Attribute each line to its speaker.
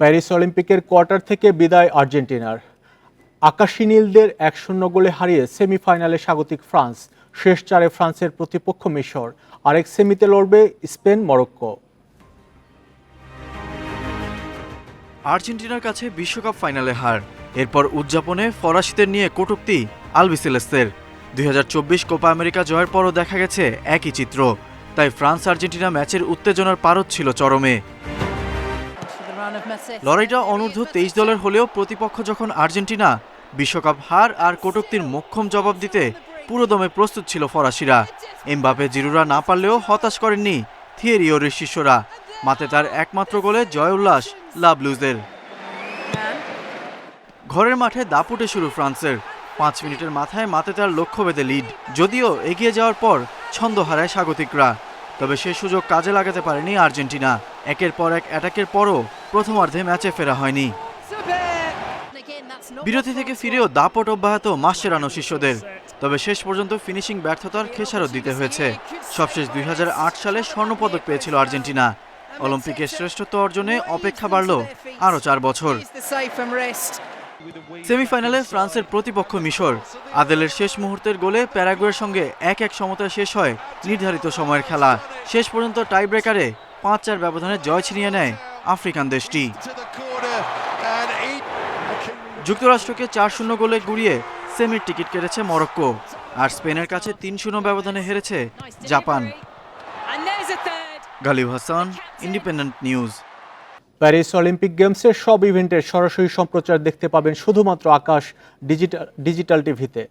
Speaker 1: Paris অলিম্পিকের quarter থেকে বিদায় আর্জেন্টিনার। আকাশী নীলদের এক শূন্য গোলে হারিয়ে সেমিফাইনালে স্বাগতিক ফ্রান্স। শেষ চারে ফ্রান্সের প্রতিপক্ষ মিশর। আরেক সেমিতে লড়বে স্পেন, মরক্কো।
Speaker 2: আর্জেন্টিনার কাছে বিশ্বকাপ ফাইনালে হার। এরপর উদযাপনে ফরাসিদের নিয়ে কটূক্তি আলবিসেলেস্তের দুই হাজার চব্বিশ কোপা আমেরিকা জয়ের পরও দেখা গেছে একই চিত্র। তাই ফ্রান্স আর্জেন্টিনা ম্যাচের উত্তেজনার পারদ ছিল চরমে। লড়াইটা অনূর্ধ্ব তেইশ দলের হলেও প্রতিপক্ষ যখন আর্জেন্টিনা, বিশ্বকাপ হার আর কটুক্তির মোক্ষম জবাব দিতে পুরোদমে প্রস্তুত ছিল ফরাসিরা। এমবাপে জিরুরা না পারলেও হতাশ করেননি থিয়েরিওরের শিষ্যরা। মাতে তার একমাত্র গোলে জয় উল্লাস লাভলুজের ঘরের মাঠে দাপুটে শুরু ফ্রান্সের। পাঁচ মিনিটের মাথায় মাতে তার লক্ষ্য বেঁধে লিড যদিও এগিয়ে যাওয়ার পর ছন্দ হারায় স্বাগতিকরা। তবে সে সুযোগ কাজে লাগাতে পারেনি আর্জেন্টিনা। একের পর এক অ্যাটাকের পরও প্রথমার্ধে ম্যাচে ফেরা হয়নি। বিরতি থেকে ফিরেও দাপট অব্যাহত মাসেরানো শিষ্যদের। তবে শেষ পর্যন্ত ফিনিশিং ব্যর্থতার খেসারত দিতে হয়েছে। সবশেষ দুই হাজার আট সালে স্বর্ণপদক পেয়েছিল আর্জেন্টিনা। অলিম্পিকের শ্রেষ্ঠত্ব অর্জনে অপেক্ষা বাড়ল আরও চার বছর। সেমিফাইনালে ফ্রান্সের প্রতিপক্ষ মিশর। আদেলের শেষ মুহূর্তের গোলে প্যারাগুয়ের সঙ্গে এক এক সমতায় শেষ হয় নির্ধারিত সময়ের খেলা। শেষ পর্যন্ত টাই ব্রেকারে পাঁচ চার ব্যবধানে জয় ছিনিয়ে নেয় আফ্রিকান দেশটি। যুক্তরাষ্ট্রকে চার শূন্য গোলে গুড়িয়ে সেমির টিকিট কেটেছে মরক্কো, আর স্পেনের কাছে তিন শূন্য ব্যবধানে হেরেছে Japan. Ghalib Hasan, Independent News.
Speaker 1: Paris Olympic গেমসের সব ইভেন্টের সরাসরি সম্প্রচার দেখতে পাবেন শুধুমাত্র আকাশ ডিজিটাল ডিজিটাল টিভিতে।